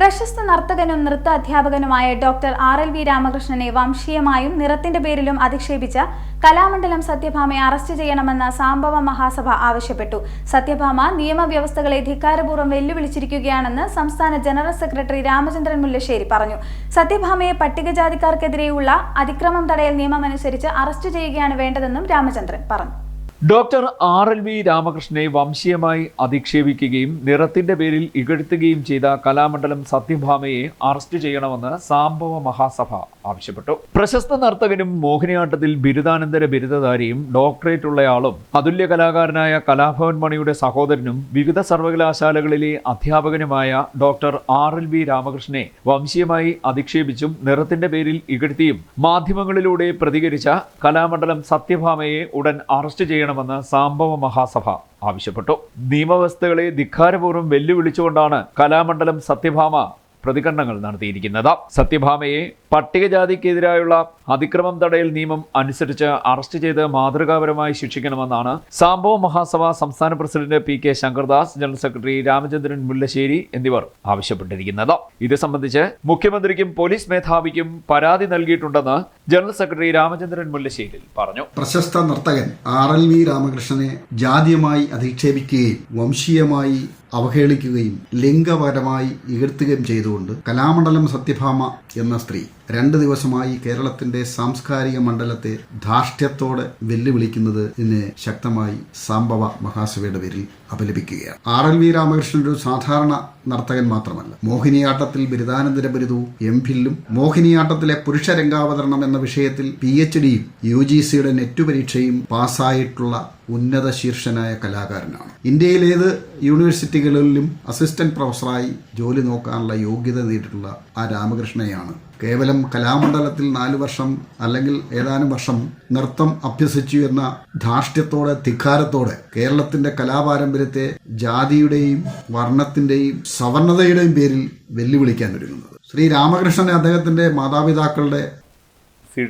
പ്രശസ്ത നർത്തകനും നൃത്ത അധ്യാപകനുമായ ഡോക്ടർ ആർ എൽ വി രാമകൃഷ്ണനെ വംശീയമായും നിറത്തിന്റെ പേരിലും അധിക്ഷേപിച്ച കലാമണ്ഡലം സത്യഭാമയെ അറസ്റ്റ് ചെയ്യണമെന്ന് സാംബവ മഹാസഭ ആവശ്യപ്പെട്ടു. സത്യഭാമ നിയമവ്യവസ്ഥകളെ ധിക്കാരപൂർവം വെല്ലുവിളിച്ചിരിക്കുകയാണെന്ന് സംസ്ഥാന ജനറൽ സെക്രട്ടറി രാമചന്ദ്രൻ മുല്ലശ്ശേരി പറഞ്ഞു. സത്യഭാമയെ പട്ടികജാതിക്കാർക്കെതിരെയുള്ള അതിക്രമം തടയൽ നിയമമനുസരിച്ച് അറസ്റ്റ് ചെയ്യുകയാണ് വേണ്ടതെന്നും രാമചന്ദ്രൻ പറഞ്ഞു. ഡോക്ടർ ആർ എൽ വി രാമകൃഷ്ണനെ വംശീയമായി അധിക്ഷേപിക്കുകയും നിറത്തിന്റെ പേരിൽ ഇകഴ്ത്തുകയും ചെയ്ത കലാമണ്ഡലം സത്യഭാമയെ അറസ്റ്റ് ചെയ്യണമെന്ന് സാമ്പവ മഹാസഭ ആവശ്യപ്പെട്ടു. പ്രശസ്ത നർത്തകനും മോഹിനിയാട്ടത്തിൽ ബിരുദാനന്തര ബിരുദധാരിയും ഡോക്ടറേറ്റ് ഉള്ളയാളും അതുല്യ കലാകാരനായ കലാഭവൻ മണിയുടെ സഹോദരനും വിവിധ സർവകലാശാലകളിലെ അധ്യാപകനുമായ ഡോക്ടർ ആർ എൽ വി രാമകൃഷ്ണനെ വംശീയമായി അധിക്ഷേപിച്ചും നിറത്തിന്റെ പേരിൽ ഇകഴ്ത്തിയും മാധ്യമങ്ങളിലൂടെ പ്രതികരിച്ച കലാമണ്ഡലം സത്യഭാമയെ ഉടൻ അറസ്റ്റ് ചെയ്യണമെന്ന് സാംബവ മഹാസഭ ആവശ്യപ്പെട്ടു. നിയമവ്യവസ്ഥകളെ ധിക്കാരപൂർവം വെല്ലുവിളിച്ചുകൊണ്ടാണ് കലാമണ്ഡലം സത്യഭാമ പ്രതികരണങ്ങൾ നടത്തിയിരിക്കുന്നത്. സത്യഭാമയെ പട്ടികജാതിക്കെതിരായുള്ള അതിക്രമം തടയൽ നിയമം അനുസരിച്ച് അറസ്റ്റ് ചെയ്ത് മാതൃകാപരമായി ശിക്ഷിക്കണമെന്നാണ് സാമ്പവ മഹാസഭ സംസ്ഥാന president P K Shankardas general secretary Ramachandran Mullassery എന്നിവർ ആവശ്യപ്പെട്ടിരിക്കുന്നത്. ഇത് സംബന്ധിച്ച് മുഖ്യമന്ത്രിക്കും പോലീസ് മേധാവിക്കും പരാതി നൽകിയിട്ടുണ്ടെന്ന് ജനറൽ സെക്രട്ടറി രാമചന്ദ്രൻ മുല്ലശ്ശേരി പറഞ്ഞു. പ്രശസ്ത നർത്തകൻ ആർ എൽ വി രാമകൃഷ്ണനെ ജാതിയമായി അധിക്ഷേപിക്കുകയും വംശീയമായി അവഹേളിക്കുകയും ലിംഗപരമായി ഇകഴ്ത്തുകയും ചെയ്തുകൊണ്ട് കലാമണ്ഡലം സത്യഭാമ എന്ന സ്ത്രീ രണ്ട് ദിവസമായി കേരളത്തിന്റെ സാംസ്കാരിക മണ്ഡലത്തെ ധാർഷ്ട്യത്തോടെ വെല്ലുവിളിക്കുന്നത് ഇന്ന് ശക്തമായി സാംബവ മഹാസഭയുടെ പേരിൽ അപലപിക്കുകയാണ്. ആർ എൽ വി രാമകൃഷ്ണൻ ഒരു സാധാരണ നർത്തകൻ മാത്രമല്ല. മോഹിനിയാട്ടത്തിൽ ബിരുദാനന്തര ബിരുദവും എം ഫില്ലും മോഹിനിയാട്ടത്തിലെ പുരുഷ രംഗാവതരണം എന്ന വിഷയത്തിൽ പി എച്ച് ഡിയും യു ജി സിയുടെ നെറ്റ് പരീക്ഷയും പാസ്സായിട്ടുള്ള ഉന്നത ശീർഷനായ കലാകാരനാണ്. ഇന്ത്യയിലേത് യൂണിവേഴ്സിറ്റികളിലും അസിസ്റ്റന്റ് പ്രൊഫസറായി ജോലി നോക്കാനുള്ള യോഗ്യത നേടിയിട്ടുള്ള ആ രാമകൃഷ്ണയാണ് കേവലം കലാമണ്ഡലത്തിൽ നാലു വർഷം അല്ലെങ്കിൽ ഏതാനും വർഷം നൃത്തം അഭ്യസിച്ചു എന്ന ധാർഷ്ട്യത്തോടെ ധിക്കാരത്തോടെ കേരളത്തിന്റെ കലാപാരമ്പര്യത്തെ ജാതിയുടെയും വർണത്തിന്റെയും സവർണതയുടെയും പേരിൽ വെല്ലുവിളിക്കാൻ ഒരുങ്ങുന്നത്. ശ്രീ രാമകൃഷ്ണനെ അദ്ദേഹത്തിന്റെ മാതാപിതാക്കളുടെ സി